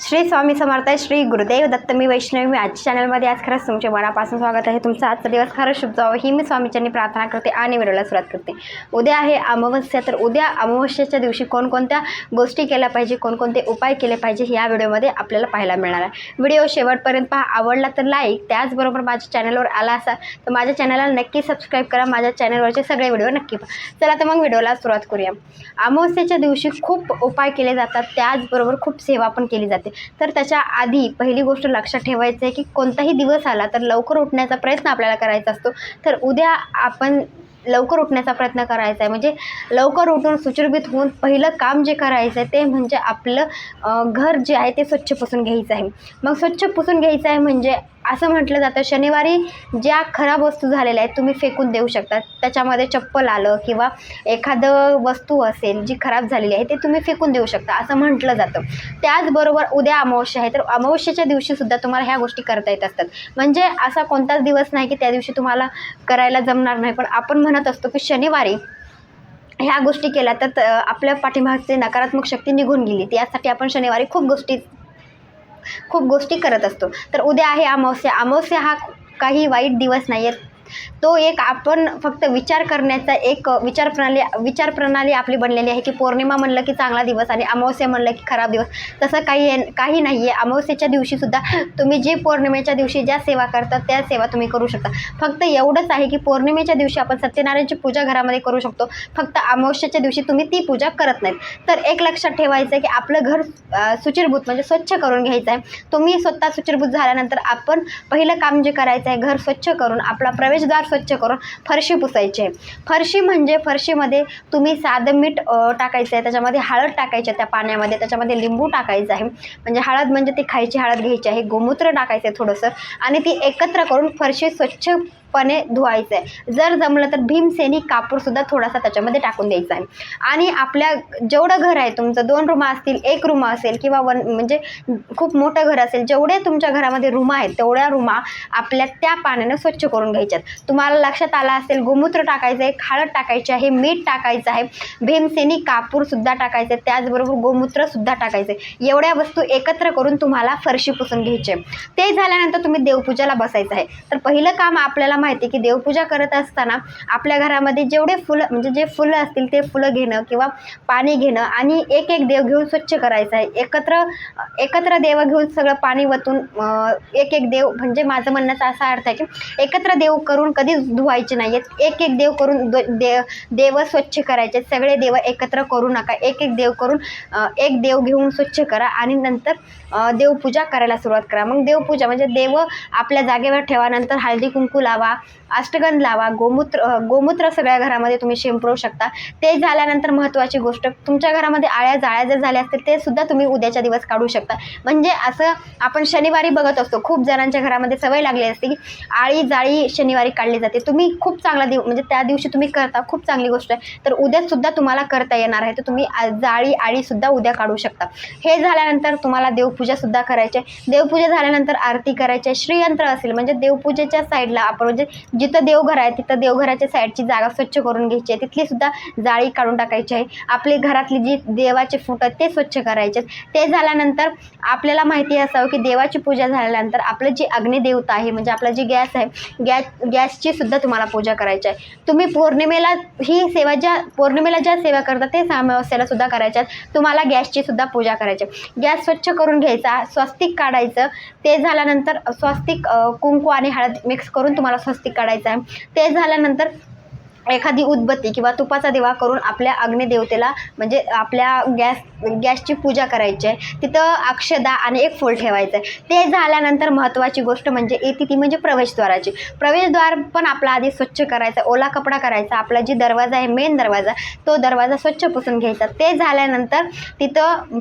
श्री स्वामी समर्थ श्री गुरुदेव दत्त मी वैष्णवी मी आजच्या चॅनलमध्ये आज खरंच तुमच्या मनापासून स्वागत आहे. तुमचा आजचा दिवस खरंच शुभ जावं ही मी स्वामीच्यांनी प्रार्थना करते आणि व्हिडिओला सुरुवात करते. उद्या आहे अमावस्या तर उद्या अमावस्याच्या दिवशी कोणकोणत्या गोष्टी केल्या पाहिजे कोणकोणते उपाय केले पाहिजे या व्हिडिओमध्ये आपल्याला पाहायला मिळणार आहे. व्हिडिओ शेवटपर्यंत पहा आवडला तर लाईक त्याचबरोबर माझ्या चॅनलवर आला असा तर माझ्या चॅनलला नक्की सबस्क्राईब करा माझ्या चॅनलवरचे सगळे व्हिडिओ नक्की पहा. चला तर मग व्हिडिओला सुरुवात करूया. अमावस्याच्या दिवशी खूप उपाय केले जातात त्याचबरोबर खूप सेवा पण केली जाते. तर त्याच्या आधी पहिली गोष्ट लक्षात ठेवायचं आहे की कोणताही दिवस आला तर लवकर उठण्याचा प्रयत्न आपल्याला करायचा असतो. तर उद्या आपण लवकर उठण्याचा प्रयत्न करायचा आहे. म्हणजे लवकर उठून सुचरबित होऊन पहिलं काम जे करायचं आहे ते म्हणजे आपलं घर जे आहे ते स्वच्छ पुसून घ्यायचं आहे. मग स्वच्छ पुसून घ्यायचं आहे म्हणजे असं म्हटलं जातं शनिवारी ज्या खराब वस्तू झालेल्या आहेत तुम्ही फेकून देऊ शकता. त्याच्यामध्ये चप्पल आलं किंवा एखादं वस्तू असेल जी खराब झालेली आहे ते तुम्ही फेकून देऊ शकता असं म्हटलं जातं. त्याचबरोबर उद्या अमावस्या आहे तर अमावस्येच्या दिवशीसुद्धा तुम्हाला ह्या गोष्टी करता येत असतात. म्हणजे असा कोणताच दिवस नाही की त्या दिवशी तुम्हाला करायला जमणार नाही पण आपण म्हणत असतो की शनिवारी ह्या गोष्टी केल्या तर त- आपल्या पाठीमागची नकारात्मक शक्ती निघून गेली. त्यासाठी आपण शनिवारी खूप गोष्टी खूप गोष्टी करत असतो. तर उद्या आहे अमावस्या. अमावस्या हा काही वाईट दिवस नाही आहे तो एक आपण फक्त विचार करण्याचा एक विचार प्रणाली विचार प्रणाली आपली बनलेली आहे की पौर्णिमा म्हणलं की चांगला दिवस आणि अमावस्या म्हणलं की खराब दिवस. तसं काही काही नाही आहे अमावस्येच्या दिवशीसुद्धा तुम्ही जे पौर्णिमेच्या दिवशी ज्या सेवा करतात त्या सेवा तुम्ही करू शकता. फक्त एवढंच आहे की पौर्णिमेच्या दिवशी आपण सत्यनारायणची पूजा घरामध्ये करू शकतो. फक्त अमावस्येच्या दिवशी तुम्ही ती पूजा करत नाहीत. तर एक लक्षात ठेवायचं आहे की आपलं घर सुचिरभूत म्हणजे स्वच्छ करून घ्यायचं आहे तुम्ही स्वतः सुचिरभूत झाल्यानंतर आपण पहिलं काम जे करायचं आहे घर स्वच्छ करून आपला प्रवेश प्रवेशद्वार स्वच्छ करून फरशी पुसायची. आहे फरशी म्हणजे फरशीमध्ये तुम्ही साधं मीठ टाकायचं आहे त्याच्यामध्ये हळद टाकायची आहे त्या पाण्यामध्ये त्याच्यामध्ये लिंबू टाकायचं आहे. म्हणजे हळद म्हणजे ती खायची हळद घ्यायची आहे गोमूत्र टाकायचं आहे थोडंसं आणि ती एकत्र करून फरशी स्वच्छ पणे धुवायचं आहे जर जमलं तर भीमसेनी कापूरसुद्धा थोडासा त्याच्यामध्ये टाकून द्यायचा आहे आणि आपल्या जेवढं घर आहे तुमचं दोन रूम असतील एक रूम असेल किंवा वन म्हणजे खूप मोठं घर असेल जेवढे तुमच्या घरामध्ये रूम आहेत तेवढ्या रूमा आपल्या त्या पाण्यानं स्वच्छ करून घ्यायच्यात. तुम्हाला लक्षात आलं असेल गोमूत्र टाकायचं आहे हळद टाकायची आहे मीठ टाकायचं आहे भीमसेनी कापूरसुद्धा टाकायचं आहे त्याचबरोबर गोमूत्रसुद्धा टाकायचं. आहे एवढ्या वस्तू एकत्र करून तुम्हाला फरशी पुसून घ्यायची. ते झाल्यानंतर तुम्ही देवपूजाला बसायचं आहे. तर पहिलं काम आपल्याला माहिती आहे की देवपूजा करत असताना आपल्या घरामध्ये जेवढे फुलं म्हणजे जे फुलं असतील ते फुलं घेणं किंवा पाणी घेणं आणि एक एक देव घेऊन स्वच्छ करायचं आहे. एकत्र एकत्र देव घेऊन सगळं पाणी वतून एक एक देव म्हणजे माझं म्हणण्याचा असा अर्थ आहे की एकत्र देव करून कधीच धुवायचे नाही आहेत एक एक देव करून देव देव स्वच्छ करायचे. सगळे देव एकत्र करू नका. एक एक देव करून एक देव घेऊन स्वच्छ करा आणि नंतर देवपूजा करायला सुरुवात करा. मग देवपूजा म्हणजे देव आपल्या जागेवर ठेवा नंतर हळदी कुंकू लावा lá. अष्टगंध लावा गोमूत्र गोमूत्र सगळ्या घरामध्ये तुम्ही शिंपडू शकता. ते झाल्यानंतर महत्त्वाची गोष्ट तुमच्या घरामध्ये आळ्या जाळ्या जर झाल्या असतील ते सुद्धा तुम्ही उद्याच्या दिवस काढू शकता. म्हणजे असं आपण शनिवारी बघत असतो. खूप जणांच्या घरामध्ये सवय लागली असते की आळी जाळी शनिवारी काढली जाते. तुम्ही खूप चांगला दिव म्हणजे त्या दिवशी तुम्ही करता खूप चांगली गोष्ट आहे. तर उद्यासुद्धा तुम्हाला करता येणार आहे. तर तुम्ही जाळी आळीसुद्धा उद्या काढू शकता. हे झाल्यानंतर तुम्हाला देवपूजासुद्धा करायची आहे. देवपूजा झाल्यानंतर आरती करायची आहे. श्रीयंत्र असेल म्हणजे देवपूजेच्या साईडला आपण म्हणजे जिथं देवघर आहे तिथं देवघराच्या साईडची जागा स्वच्छ करून घ्यायची आहे. तिथली सुद्धा जाळी काढून टाकायची आहे. आपली घरातली जी देवाचे फूट आहेत ते स्वच्छ करायचे आहेत. ते झाल्यानंतर आपल्याला माहिती असावं की देवाची पूजा झाल्यानंतर आपलं जी अग्निदेवता आहे म्हणजे आपला जी गॅस आहे गॅस गॅसची सुद्धा तुम्हाला पूजा करायची आहे. तुम्ही पौर्णिमेला ही सेवा ज्या पौर्णिमेला ज्या सेवा करतात ते सामावस्याला सुद्धा करायच्या तुम्हाला गॅसची सुद्धा पूजा करायची आहे. गॅस स्वच्छ करून घ्यायचा स्वस्तिक काढायचं. ते झाल्यानंतर स्वस्तिक कुंकू आणि हळद मिक्स करून तुम्हाला स्वस्तिक काढायचं. आहे. ते झाल्यानंतर एखादी उदबत्ती किंवा तुपाचा दिवा करून आपल्या अग्निदेवतेला म्हणजे आपल्या गॅस गॅसची पूजा करायची आहे. तिथं अक्षदा आणि एक फूल ठेवायचं आहे. ते झाल्यानंतर महत्त्वाची गोष्ट म्हणजे येते ती म्हणजे प्रवेशद्वाराची. प्रवेशद्वार पण आपला आधी स्वच्छ करायचा ओला कपडा करायचा आपला जी दरवाजा आहे मेन दरवाजा तो दरवाजा स्वच्छ पुसून घ्यायचा. ते झाल्यानंतर तिथं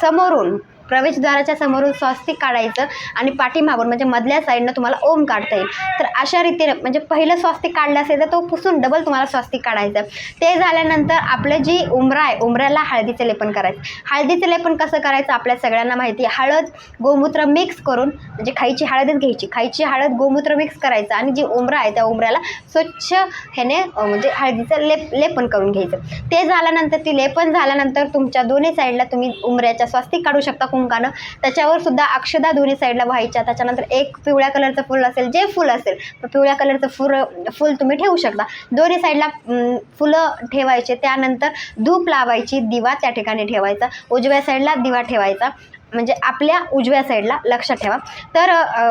समोरून प्रवेशद्वाराच्या समोरून स्वस्तिक काढायचं आणि पाठीमागून म्हणजे मधल्या साईडनं तुम्हाला ओम काढता येईल. तर अशा रीतीने म्हणजे पहिलं स्वस्तिक काढलं असेल तर तो पुसून डबल तुम्हाला स्वस्तिक काढायचं. ते झाल्यानंतर आपलं जी उमरा आहे उमऱ्याला हळदीचं लेपन करायचं. हळदीचं लेपन कसं करायचं आपल्या सगळ्यांना माहिती आहे. हळद गोमूत्र मिक्स करून म्हणजे खायची हळदच घ्यायची. खायची हळद गोमूत्र मिक्स करायचं आणि जी उमरा आहे त्या उमऱ्याला स्वच्छ ह्याने म्हणजे हळदीचं लेप लेपन करून घ्यायचं. ते झाल्यानंतर ती लेपन झाल्यानंतर तुमच्या दोन्ही साईडला तुम्ही उमऱ्याच्या स्वस्तिक काढू शकता. कुंकानं. त्याच्यावर सुद्धा अक्षदा दोन्ही साईडला व्हायच्या. त्याच्यानंतर एक पिवळ्या कलरचं फुल असेल जे फुल असेल तर पिवळ्या कलरचं फुल फुल तुम्ही ठेवू शकता. दोन्ही साईडला फुलं ठेवायचे. त्यानंतर धूप लावायची दिवा त्या ठिकाणी ठेवायचा. उजव्या साईडला दिवा ठेवायचा. म्हणजे आपल्या उजव्या साईडला लक्षात ठेवा. तर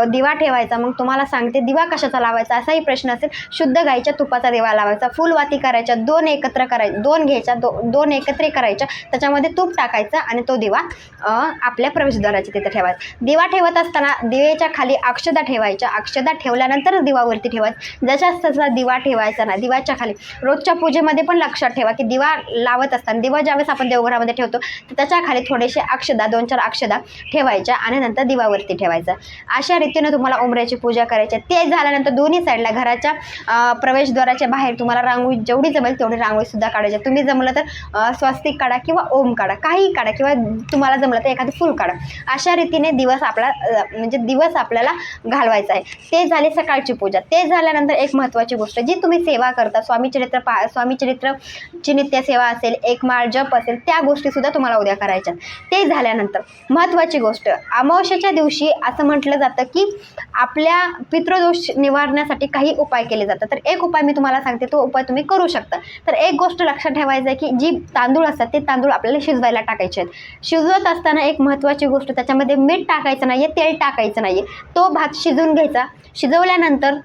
दिवा ठेवायचा मग तुम्हाला सांगते दिवा कशाचा लावायचा? असाही प्रश्न असेल. शुद्ध गाईच्या तुपाचा दिवा लावायचा. फुलवाती करायच्या दोन एकत्र कराय दोन घ्यायच्या दो दोन एकत्र करायच्या. त्याच्यामध्ये तूप टाकायचा आणि तो दिवा आपल्या प्रवेशद्वाराच्या तिथे ठेवायचा. दिवा ठेवत असताना दिवेच्या खाली अक्षदा ठेवायच्या. अक्षदा ठेवल्यानंतर दिवावरती ठेवायचं. जशाच तसा दिवा ठेवायचा ना दिवाच्या खाली. रोजच्या पूजेमध्ये पण लक्षात ठेवा की दिवा लावत असताना दिवा ज्यावेळेस आपण देवघरामध्ये ठेवतो तर त्याच्याखाली थोडेसे अक्षदा दोन चार अक्षदा ठेवायच्या आणि नंतर दिवावरती ठेवायचं. अशा रीतीने तुम्हाला उमऱ्याची पूजा करायची. आहे. ते झाल्यानंतर दोन्ही साईडला घराच्या प्रवेशद्वाराच्या बाहेर तुम्हाला रांगोळी जेवढी जमेल तेवढी रांगोळीसुद्धा काढायची तुम्ही जमलं तर स्वस्तिक काढा किंवा ओम काढा काहीही काढा किंवा तुम्हाला जमलं तर एखादं फूल काढा. अशा रीतीने दिवस आपला म्हणजे दिवस आपल्याला घालवायचा आहे. ते झाले सकाळची पूजा. ते झाल्यानंतर एक महत्त्वाची गोष्ट जी तुम्ही सेवा करता स्वामी चरित्र पा स्वामी चरित्रची नित्य सेवा असेल एक माळ जप असेल त्या गोष्टीसुद्धा तुम्हाला उद्या करायच्या ते झाल्यानंतर महत्त्वाची गोष्ट. अमावस्येच्या दिवशी असं म्हटलं जातं की आपल्या पितृदोष निवारण्यासाठी काही उपाय केले जातात. तर एक उपाय मी तुम्हाला सांगते तो उपाय तुम्ही करू शकता. तर एक गोष्ट लक्षात ठेवायचं आहे की जी तांदूळ असतात ते तांदूळ आपल्याला शिजवायला टाकायचे आहेत. शिजवत असताना एक महत्त्वाची गोष्ट त्याच्यामध्ये मीठ टाकायचं नाही आहे तेल टाकायचं नाही आहे तो भात शिजवून घ्यायचा. शिजवल्यानंतर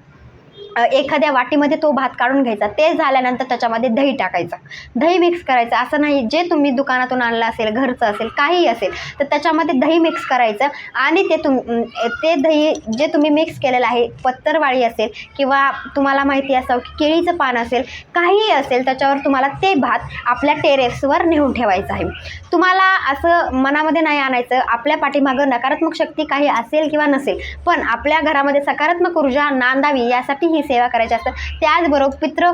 एखाद्या वाटीमध्ये तो भात काढून घ्यायचा. ते झाल्यानंतर त्याच्यामध्ये दही टाकायचं. दही मिक्स करायचं. असं नाही जे तुम्ही दुकानातून आणलं असेल घरचं असेल काहीही असेल तर त्याच्यामध्ये दही मिक्स करायचं आणि ते तुम ते दही जे तुम्ही मिक्स केलेलं आहे पत्तरवाळी असेल किंवा तुम्हाला माहिती असावं की केळीचं पान असेल काहीही असेल त्याच्यावर तुम्हाला ते भात आपल्या टेरेसवर नेऊन ठेवायचं आहे. तुम्हाला असं मनामध्ये नाही आणायचं. आपल्या पाठीमागं नकारात्मक शक्ती काही असेल किंवा नसेल पण आपल्या घरामध्ये सकारात्मक ऊर्जा नांदावी यासाठी ही सेवा करायची असतात त्याचबरोबर पितृ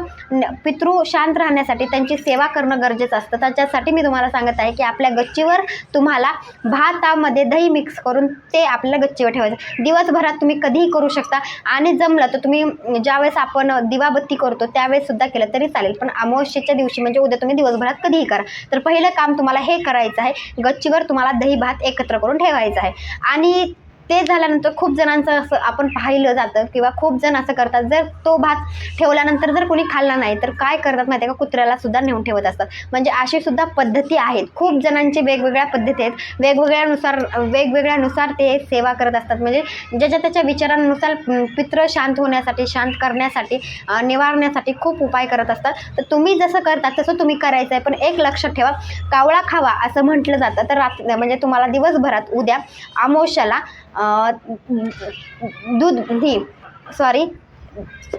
पितृ शांत राहण्यासाठी त्यांची सेवा करणं गरजेचं असतं. त्याच्यासाठी मी तुम्हाला सांगत आहे की आपल्या गच्चीवर तुम्हाला भातामध्ये दही मिक्स करून ते आपल्या गच्चीवर ठेवायचं. दिवसभरात तुम्ही कधीही करू शकता. आणि जमलं तर तुम्ही ज्यावेळेस आपण दिवाबत्ती करतो त्यावेळेस सुद्धा केलं तरी चालेल. पण अमावस्येच्या दिवशी म्हणजे उद्या तुम्ही दिवसभरात कधीही करा. तर पहिलं काम तुम्हाला हे करायचं आहे. गच्चीवर तुम्हाला दही भात एकत्र करून ठेवायचं आहे. आणि ते झाल्यानंतर खूप जणांचं असं आपण पाहिलं जातं किंवा खूप जण असं करतात. जर तो भात ठेवल्यानंतर जर कोणी खाल्ला नाही तर काय करतात माहिती आहे का? कुत्र्याला सुद्धा नेऊन ठेवत असतात. म्हणजे अशी सुद्धा पद्धती आहेत. खूप जणांची वेगवेगळ्या पद्धती आहेत. वेगवेगळ्यानुसार वेगवेगळ्यानुसार ते सेवा करत असतात. म्हणजे ज्याच्या त्याच्या विचारांनुसार पित्र शांत होण्यासाठी शांत करण्यासाठी निवारण्यासाठी खूप उपाय करत असतात. तर तुम्ही जसं करता तसं तुम्ही करायचं आहे पण एक लक्षात ठेवा कावळा खावा असं म्हटलं जातं. तर रात्र म्हणजे तुम्हाला दिवसभरात उद्या अमावस्याला दूध ही सॉरी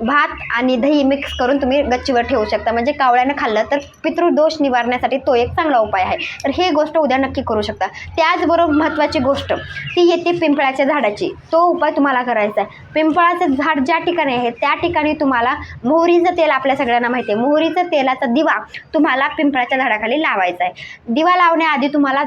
भात आणि दही मिक्स करून तुम्ही गच्चीवर ठेवू शकता. म्हणजे कावळ्यानं खाल्लं तर पितृदोष निवारण्यासाठी तो एक चांगला उपाय आहे. तर हे गोष्ट उद्या नक्की करू शकता. त्याचबरोबर महत्त्वाची गोष्ट ती येते पिंपळाच्या झाडाची. तो उपाय तुम्हाला करायचा आहे. पिंपळाचं झाड ज्या ठिकाणी आहे त्या ठिकाणी तुम्हाला मोहरीचं तेल आपल्या सगळ्यांना माहिती आहे. मोहरीचं तेलाचा दिवा तुम्हाला पिंपळाच्या झाडाखाली लावायचा आहे. दिवा लावण्याआधी तुम्हाला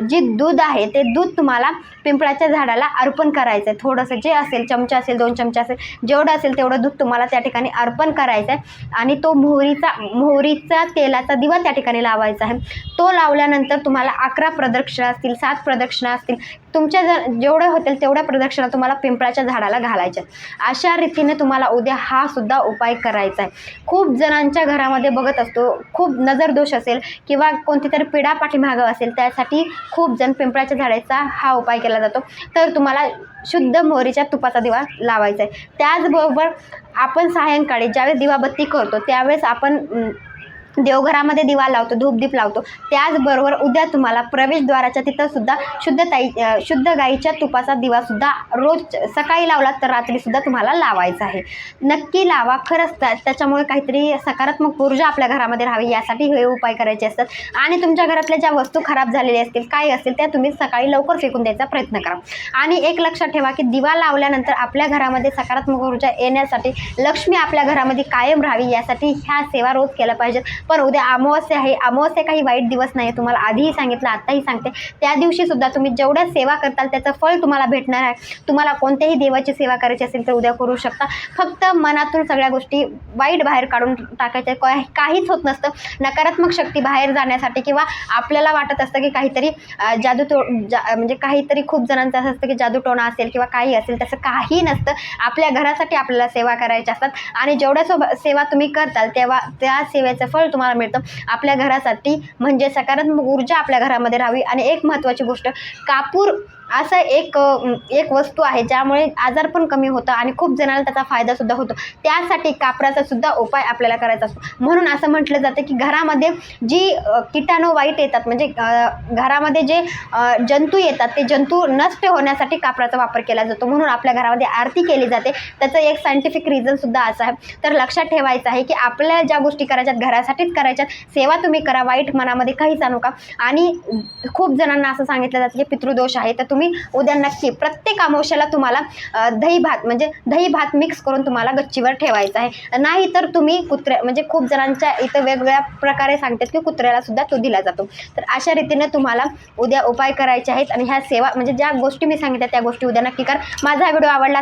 जे दूध आहे ते दूध तुम्हाला पिंपळाच्या झाडाला अर्पण करायचं आहे. थोडंसं जे असेल चमचा असेल दोन चमचे असेल जेवढं असेल तेवढं दूध तुम्हाला त्या ठिकाणी अर्पण करायचं आहे आणि तो मोहरीचा मोहरीचा तेलाचा दिवा त्या ठिकाणी लावायचा आहे. तो लावल्यानंतर तुम्हाला अकरा प्रदक्षिणा असतील सात प्रदक्षिणा असतील तुमच्या जर जेवढ्या होतील तेवढ्या प्रदक्षिणा तुम्हाला पिंपळाच्या झाडाला घालायच्या अशा रीतीने तुम्हाला उद्या हा सुद्धा उपाय करायचा आहे. खूप जणांच्या घरामध्ये बघत असतो खूप नजरदोष असेल किंवा कोणती तरी पिढा पाठीमागं असेल त्यासाठी खूप जण पिंपळाच्या झाडाचा हा उपाय केला जातो. तर तुम्हाला शुद्ध मोहरीच्या तुपाचा दिवा लावायचा आहे. त्याचबरोबर आपण सायंकाळी ज्यावेळेस दिवाबत्ती करतो त्यावेळेस आपण देवघरामध्ये दिवा लावतो धूपदीप लावतो. त्याचबरोबर उद्या तुम्हाला प्रवेशद्वाराच्या तिथंसुद्धा शुद्ध ताई शुद्ध गाईच्या तुपाचा दिवासुद्धा रोज सकाळी लावला तर रात्रीसुद्धा तुम्हाला लावायचा आहे. नक्की लावा खरंच त्याच्यामुळे काहीतरी सकारात्मक ऊर्जा आपल्या घरामध्ये राहावी यासाठी हे उपाय करायचे असतात. आणि तुमच्या घरातल्या ज्या वस्तू खराब झालेल्या असतील काय असतील त्या तुम्ही सकाळी लवकर फेकून द्यायचा प्रयत्न करा. आणि एक लक्षात ठेवा की दिवा लावल्यानंतर आपल्या घरामध्ये सकारात्मक ऊर्जा येण्यासाठी लक्ष्मी आपल्या घरामध्ये कायम राहावी यासाठी ह्या सेवा रोज केल्या पाहिजेत. पण उद्या अमावस्या आहे. अमावस्या काही वाईट दिवस नाही तुम्हाला आधीही सांगितलं आत्ताही सांगते. त्या दिवशी सुद्धा तुम्ही जेवढ्या सेवा करताल त्याचं फळ तुम्हाला भेटणार आहे. तुम्हाला कोणत्याही देवाची सेवा करायची असेल तर उद्या करू शकता. फक्त मनातून सगळ्या गोष्टी वाईट बाहेर काढून टाकायच्या. काहीच होत नसतं. नकारात्मक शक्ती बाहेर जाण्यासाठी किंवा आपल्याला वाटत असतं की काहीतरी जादू तो जा म्हणजे काहीतरी खूप जणांचं असं असतं की जादू टोणा असेल किंवा काही असेल तसं काही नसतं. आपल्या घरासाठी आपल्याला सेवा करायच्या असतात. आणि जेवढ्या सोब सेवा तुम्ही करताल तेव्हा त्या सेवेचं फळ तुम्हाला मिळतं. आपल्या घरासाठी म्हणजे सकारात्मक ऊर्जा आपल्या घरामध्ये राहावी. आणि एक महत्त्वाची गोष्ट कापूर असं एक एक वस्तू आहे ज्यामुळे आजार पण कमी होतं आणि खूप जणांना त्याचा फायदासुद्धा होतो. त्यासाठी कापराचा सुद्धा उपाय आपल्याला करायचा असतो. म्हणून असं म्हटलं जातं की घरामध्ये जी किटाणू वाईट येतात म्हणजे घरामध्ये जे जंतू येतात ते जंतू नष्ट होण्यासाठी कापराचा वापर केला जातो. म्हणून आपल्या घरामध्ये आरती केली जाते. त्याचं एक सायंटिफिक रिझनसुद्धा असं आहे. तर लक्षात ठेवायचं आहे की आपल्याला ज्या गोष्टी करायच्यात घरासाठीच करायच्यात सेवा तुम्ही करा. वाईट मनामध्ये काहीच आणू का आणि खूप जणांना असं सांगितलं जातं की पितृदोष आहे तर तुम्ही उद्या नक्की प्रत्येक अमावश्याला तुम्हाला दही भात म्हणजे दही भात मिक्स करून तुम्हाला गच्चीवर ठेवायचा आहे. नाही तर तुम्ही कुत्र्या म्हणजे खूप जणांच्या इथं वेगवेगळ्या प्रकारे सांगतात की कुत्र्याला सुद्धा तो दिला जातो. तर अशा रीतीने तुम्हाला उद्या उपाय करायचे आहेत आणि ह्या सेवा म्हणजे ज्या गोष्टी मी सांगितल्या त्या गोष्टी उद्या नक्की कर. माझा व्हिडिओ आवडला